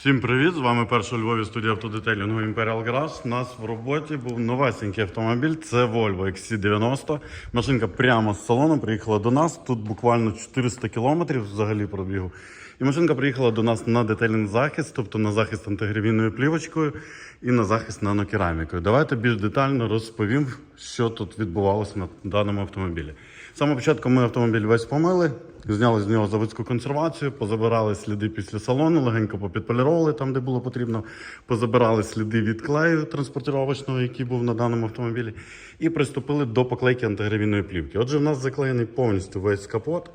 Всім привіт! З вами перша Львові студія автодетейлінгу Imperial Garage. У нас в роботі був новесенький автомобіль. Це Volvo XC90. Машинка прямо з салону приїхала до нас. Тут буквально 400 кілометрів взагалі пробігу. І машинка приїхала до нас на детейлінг захист, тобто на захист антигравійною плівочкою і на захист нанокерамікою. Давайте більш детально розповім, що тут відбувалося на даному автомобілі. Самого початку ми автомобіль весь помили, зняли з нього заводську консервацію, позабирали сліди після салону, легенько попідполіровували там, де було потрібно, позабирали сліди від клею транспортировочного, який був на даному автомобілі, і приступили до поклейки антигравійної плівки. Отже, в нас заклеєний повністю весь капот.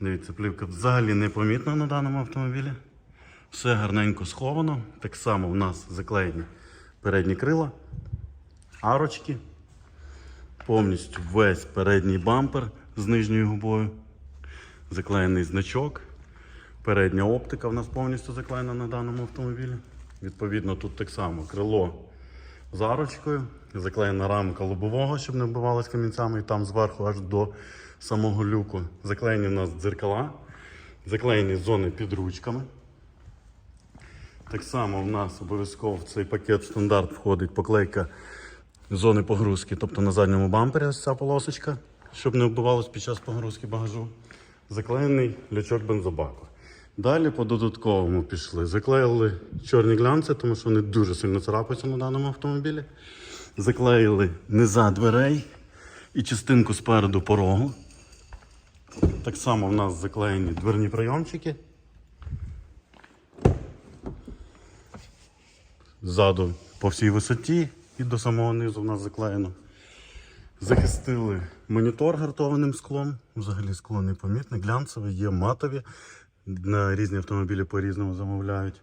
Дивіться, плівка взагалі не помітна на даному автомобілі. Все гарненько сховано. Так само в нас заклеєні передні крила, арочки, повністю весь передній бампер з нижньою губою, заклеєний значок. Передня оптика в нас повністю заклеєна на даному автомобілі. Відповідно, тут так само крило з арочкою, заклеєна рамка лобового, щоб не вбивалась камінцями, і там зверху аж до самого люку. Заклеєні в нас дзеркала, заклеєні зони під ручками. Так само в нас обов'язково в цей пакет стандарт входить поклейка зони погрузки, тобто на задньому бампері ось ця полосочка, щоб не вбивалось під час погрузки багажу. Заклеєний лючок бензобаку. Далі по додатковому пішли. Заклеїли чорні глянці, тому що вони дуже сильно царапаються на даному автомобілі. Заклеїли низа дверей і частинку спереду порогу. Так само в нас заклеєні дверні прийомчики. Ззаду по всій висоті і до самого низу в нас заклеєно. Захистили монітор гартованим склом. Взагалі скло непомітне, глянцеве, є матові. На різні автомобілі по-різному замовляють.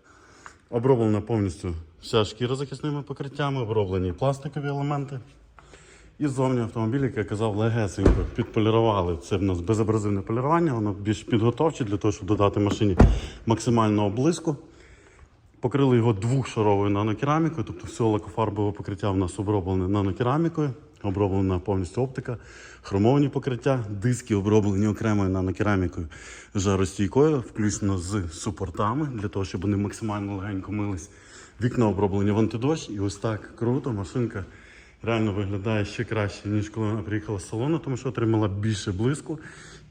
Оброблена повністю вся шкіра захисними покриттями, оброблені пластикові елементи. І ззовні автомобіль, як я казав, легесенько підполірували. Це в нас безабразивне полірування, воно більш підготовче для того, щоб додати машині максимального блиску. Покрили його двохшаровою нанокерамікою, тобто все лакофарбове покриття в нас оброблене нанокерамікою, оброблена повністю оптика, хромовані покриття, диски оброблені окремою нанокерамікою жаростійкою, включно з супортами, для того, щоб вони максимально легенько мились. Вікна оброблені в антидощ, і ось так круто. Машинка реально виглядає ще краще, ніж коли вона приїхала з салону, тому що отримала більше блиску.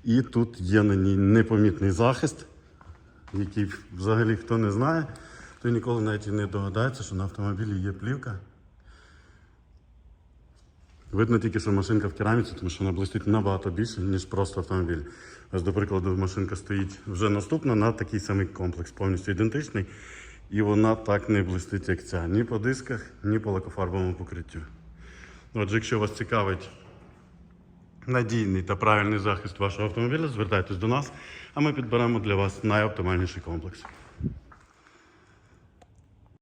І тут є на ній непомітний захист, який взагалі хто не знає, той ніколи навіть не догадається, що на автомобілі є плівка. Видно тільки, що машинка в кераміці, тому що вона блистить набагато більше, ніж просто автомобіль. Ось, до прикладу, машинка стоїть вже наступна на такий самий комплекс, повністю ідентичний. І вона так не блистить, як ця. Ні по дисках, ні по лакофарбовому покриттю. Отже, якщо вас цікавить надійний та правильний захист вашого автомобіля, звертайтесь до нас, а ми підберемо для вас найоптимальніший комплекс.